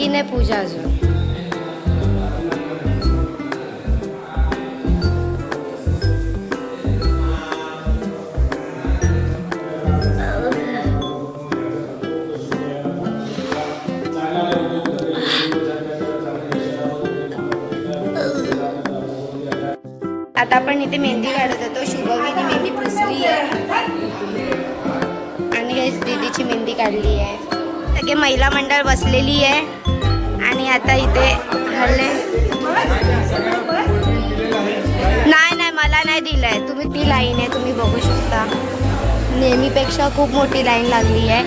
की नाही पूजा अजून आता आपण इथे मेहंदी काढत होतो. शुभवीने मेहंदी पुसली आहे. आणि दीदीची मेहंदी काढली आहे. सगळे महिला मंडळ बसलेली आहे. आता इथे हल्ले. नाही नाही मला नाही दिलंय. तुम्ही ती लाईन आहे तुम्ही बघू शकता. नेहमीपेक्षा खूप मोठी लाईन लागली आहे.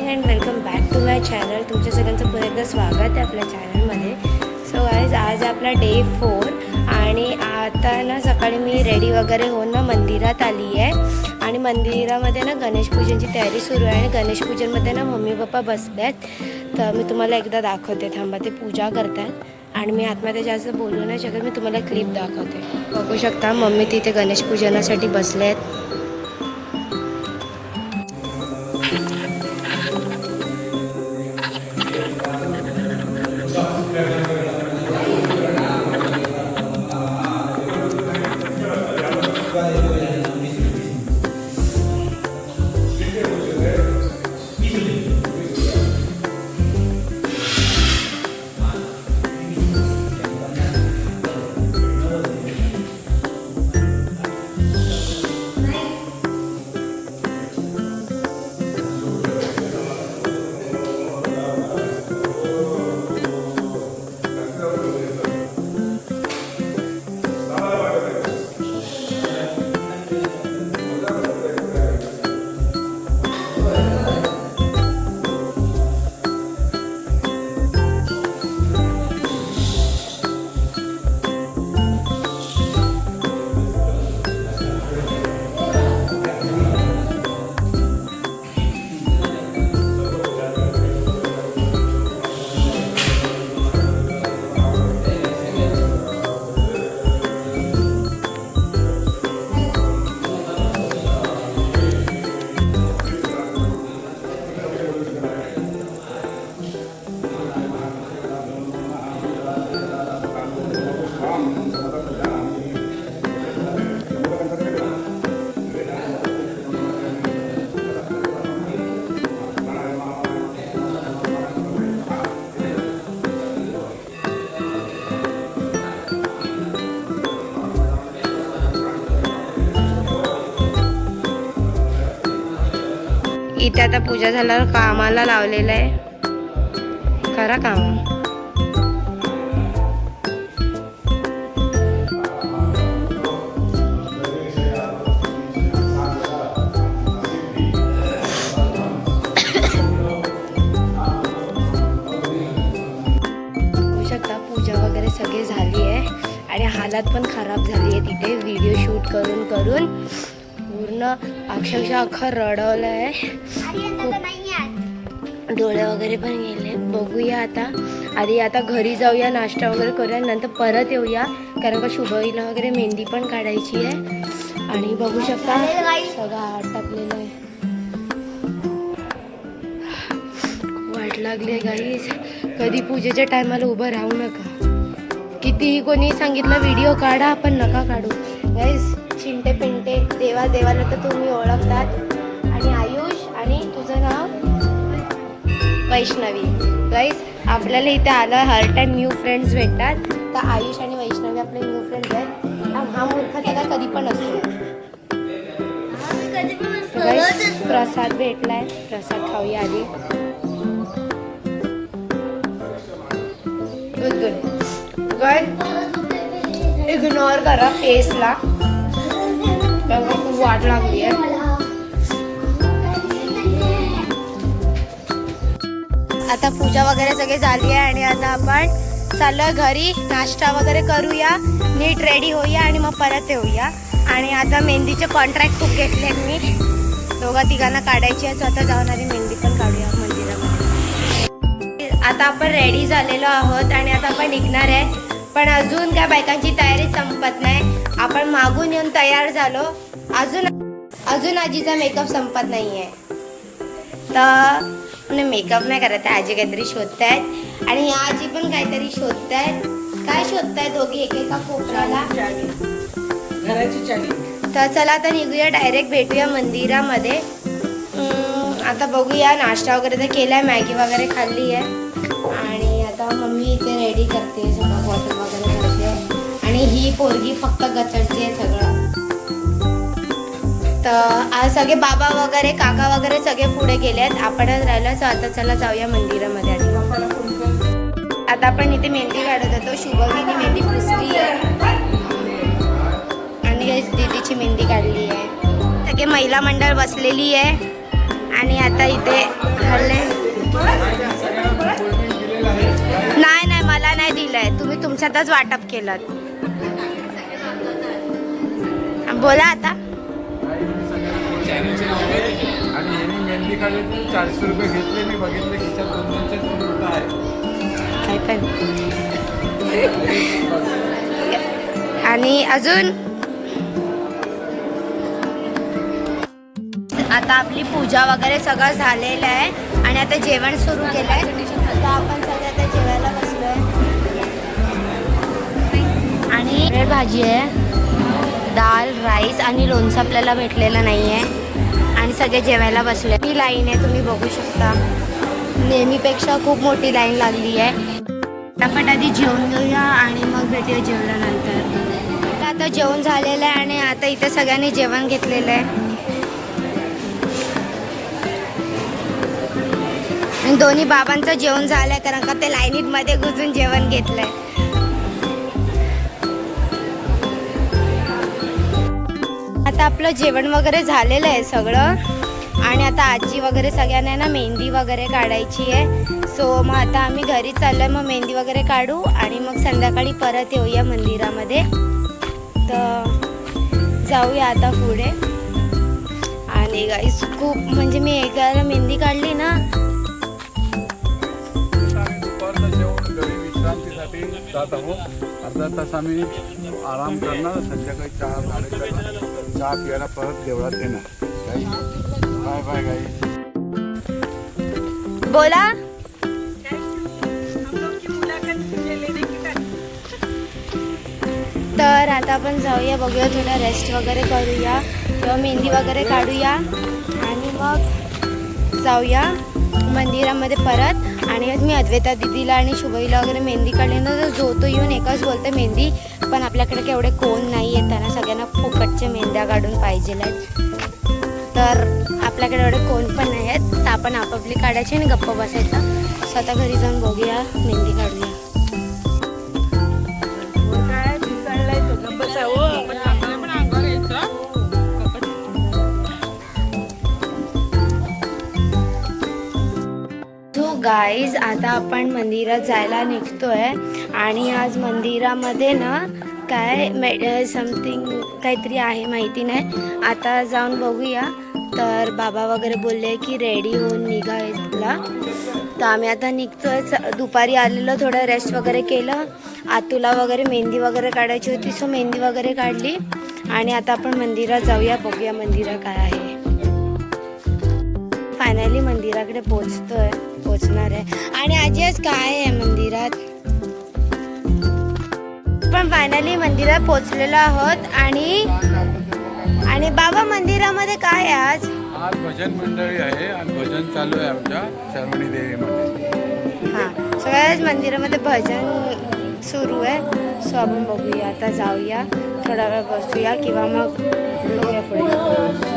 Morning and welcome back to my channel तुमच्या सगळ्यांचं पुन्हा एकदा स्वागत आहे आपल्या चॅनलमध्ये सो आज आज आपला डे फोर आणि आता ना सकाळी मी रेडी वगैरे होऊन ना मंदिरात आली आहे. आणि मंदिरामध्ये ना गणेश पूजनची तयारी सुरू आहे आणि गणेश पूजनमध्ये ना मम्मी पप्पा बसले आहेत. तर मी तुम्हाला एकदा दाखवते थांबा ते पूजा करतात. आणि मी आतमध्ये जास्त बोलू नाही शकत मी तुम्हाला क्लिप दाखवते. बघू शकता मम्मी तिथे गणेश पूजनासाठी बसले आहेत. इथे आता पूजा झाल्यावर कामाला लावलेलं आहे. करा काम. शकता पूजा वगैरे सगळी झाली आहे. आणि हालत पण खराब झाली आहे तिथे. व्हिडिओ शूट करून करून. पूर्ण अक्षरशः अख्खं रडवलं आहे खूप डोळे वगैरे पण गेले. बघूया आता. आधी आता घरी जाऊया नाश्ता वगैरे करूया नंतर परत येऊया. कारण का शुभईला वगैरे मेहंदी पण काढायची आहे. आणि बघू शकता सगळं आटपलेलं आहे. वाट लागली आहे गाईज कधी पूजेच्या टायमाला उभं राहू नका. कितीही कोणी सांगितलं व्हिडिओ काढा पण नका काढू. गाईज चिंटे पिंटे देवा देवाला तर तुम्ही ओळखतात. आणि आयुष आणि तुझं नाव? वैष्णवी. गाईज आपल्याला इथे आलं हर टाइम न्यू फ्रेंड्स भेटतात. तर आयुष आणि वैष्णवी आपले न्यू फ्रेंड्स आहेत. हा- मूर्ख त्याला कधी पण असतो. गाईज प्रसाद भेटलाय. प्रसाद खाऊया आधी. गुड गुड इग्नोर करा फेसला खूप वाट लागली आहे. आता पूजा वगैरे सगळी झाली आहे आणि आता आपण चाललोय घरी. नाश्ता वगैरे करूया. नीट रेडी होऊया आणि मग परत येऊया. आणि आता मेहंदीचे कॉन्ट्रॅक्ट खूप घेतले मी. दोघा तिघांना काढायची आहे. स्वतः जाऊन आधी मेहंदी पण काढूया मंदिरामध्ये. आता आपण रेडी झालेलो आहोत आणि आता आपण निघणार आहे. पण अजून काय बायकांची तयारी संपत नाही. आपण मागून येऊन तयार झालो. अजून अजून आजीचा मेकअप संपत नाही आहे तर मेकअप नाही करत आहे आजी काहीतरी शोधतायत. आणि या आजी पण काहीतरी शोधतायत. काय शोधतायत दोघी एकेका कोपऱ्याला? तर चला आता निघूया डायरेक्ट भेटूया मंदिरामध्ये. अं, आता बघूया नाश्ता वगैरे तर केलाय मॅगी वगैरे खाल्ली आहे आणि आता मम्मी इथे रेडी करते सगळं बॉटल वगैरे करते आणि ही पोरगी फक्त गचडते सगळं. तर आज सगळे बाबा वगैरे काका वगैरे सगळे पुढे गेले आहेत आपणच राहिलो सो आता चला जाऊया मंदिरामध्ये आणि आता आपण इथे मेहंदी काढत होतो. शुभवीने मेहंदी पुसली आहे. आणि दीदीची मेहंदी काढली आहे. सगळे महिला मंडळ बसलेली आहे. आणि आता इथे हल्ले. नाही नाही नाही दिलंय? तुम्ही तुमच्यातच वाटप केलं. बोला आता. आणि अजून? आता आपली पूजा वगैरे सगळं झालेलं आहे. आणि आता जेवण सुरू केलं आहे आता आपण सगळं आता जेवायला बसलोय. आणि ब्रेड भाजी आहे. दाल राईस आणि लोणचं आपल्याला भेटलेलं नाही आहे आणि सगळे जेवायला बसले. ही लाईन आहे तुम्ही बघू शकता. नेहमीपेक्षा खूप मोठी लाईन लागली आहे. फटाफट आधी जेवण घेऊया आणि मग भेटूया जेवल्यानंतर. आता जेवण झालेलं आहे आणि आता इथे सगळ्यांनी जेवण घेतलेलं आहे. आणि दोन्ही बाबांचं जेवण झालंय कारण का ते लाईनीत मध्ये घुसून जेवण घेतलंय. आता आपलं जेवण वगैरे झालेलं आहे सगळं. आणि आता आजी वगैरे सगळ्यांना ना मेहंदी वगैरे काढायची आहे. सो मग आता आम्ही घरी आहे मग मेहंदी वगैरे काढू आणि मग संध्याकाळी परत येऊया मंदिरामध्ये. तर जाऊया आता पुढे. आणि गाईस खूप म्हणजे मी एकाला मेहंदी काढली ना. विश्रांतीसाठी जात आहोत. अर्धा तास आम्ही आराम करणार संध्याकाळी चहा साडेचार चहा प्यायला परत देवळात येणार. गाई बाय बाय गाई बोला. तर आता आपण जाऊया बघूया थोडा रेस्ट वगैरे करूया किंवा मेहंदी वगैरे काढूया. आणि मग जाऊया. मंदिरामध्ये परत आणि मी अद्वैता दिदीला आणि शुभईला वगैरे मेहंदी काढली. ना तर जो तो येऊन एकच बोलते मेहंदी पण आपल्याकडे केवढे कोण नाही आहेत त्यांना सगळ्यांना फुकटचे मेहंद्या काढून पाहिजे तर आपल्याकडे एवढे कोण पण नाही आहेत तर आपण आपापली काढायची आणि गप्प बसायचं. स्वतः घरी जाऊन बघूया मेहंदी काढूया. गाईज आता आपण मंदिरात जायला निघतोय. आणि आज मंदिरामध्ये ना काय समथिंग काहीतरी आहे माहिती नाही. आता जाऊन बघूया. तर बाबा वगैरे बोलले की रेडी होऊन निघायला तर आम्ही आता निघतोय. स- दुपारी आलेलो थोडं रेस्ट वगैरे केलं. आतुला वगैरे मेहंदी वगैरे काढायची होती सो मेहंदी वगैरे काढली. आणि आता आपण मंदिरात जाऊया बघूया मंदिरात काय आहे. फायनली मंदिराकडे पोचतोय पोचणार आहे. आणि आजी आज काय आहे मंदिरात? पण फायनली मंदिरात पोचलेलो आहोत आणि आणि बाबा मंदिरामध्ये काय आहे आज? आज भजन मंडळी आहे आणि भजन चालू आहे आमच्या शर्वणी देवीमध्ये. हां सगळ्याच मंदिरामध्ये भजन सुरू आहे. सो आपण बघूया आता जाऊया. थोडा वेळ बसूया किंवा मग बघूया पुढे.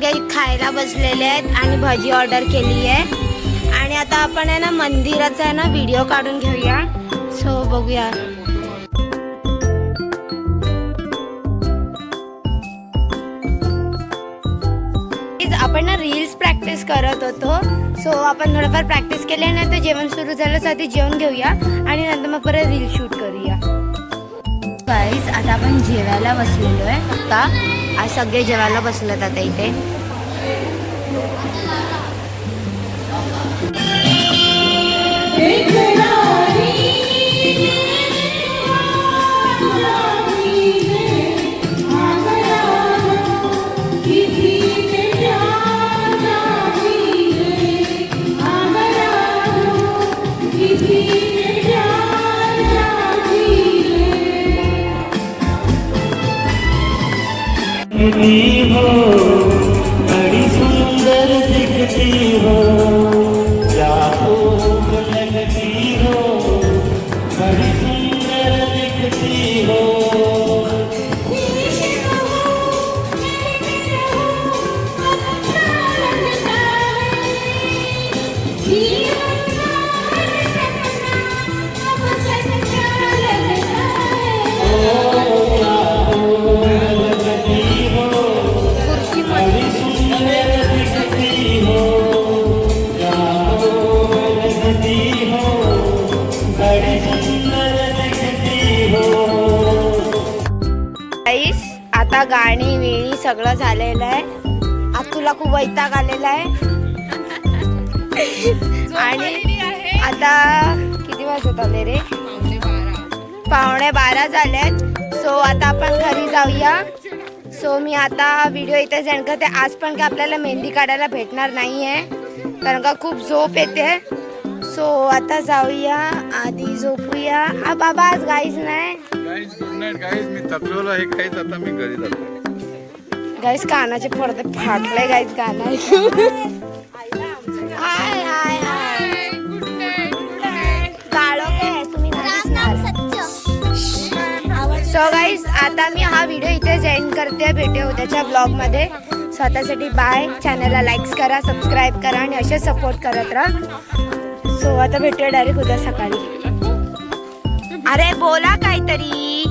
सगळे खायला बसलेले आहेत आणि भजी ऑर्डर केली आहे आणि आता आपण आहे ना मंदिराचा आहे ना व्हिडिओ काढून घेऊया. सो बघूया. इज आपण ना रील्स प्रॅक्टिस करत होतो. सो आपण थोडंफार प्रॅक्टिस केली ना आता जेवण सुरू झालं साधी आधी जेवण घेऊया आणि नंतर मग परत रील शूट करूया. गाईज आता आपण जेवायला बसलेलो आहे. आता आज सगळे जेवायला बसलेत आता इथे. दिखती हो बड़ी सुंदर दिखती हो राहों को लगती हो बड़ी सुंदर दिखती हो. गाणी वेळी सगळं झालेलं आहे. आता तुला खूप वैताग आलेला आहे. आणि आता किती वाजत आले रे? पावणे बारा. झालेत सो आता आपण घरी जाऊया. सो मी आता व्हिडिओ इथे सेंड करते. आज पण काय आपल्याला मेहंदी काढायला भेटणार नाही आहे कारण का खूप झोप येते. सो आता जाऊया. आधी झोपूया. आ बाबा आज गाईच नाही. गाईज गुड नाईट गाईज मी थकलेलो आहे काहीच आता मी घरी जातो. गाईस कानाचे पडदे फाटले गाईस गाणं ऐकून. Hi hi. Hi good night good night काळो काय सो गाईज आता मी हा व्हिडिओ इथे एंड करते भेटू उद्याच्या ब्लॉगमध्ये स्वतःसाठी बाय चॅनलला लाईक्स करा सबस्क्राईब करा आणि असे सपोर्ट करत राहा. सो आता भेटूया डायरेक्ट उद्या सकाळी. अरे बोला काहीतरी.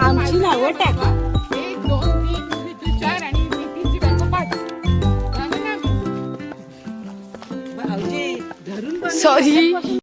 आमची नावं टाका. सॉरी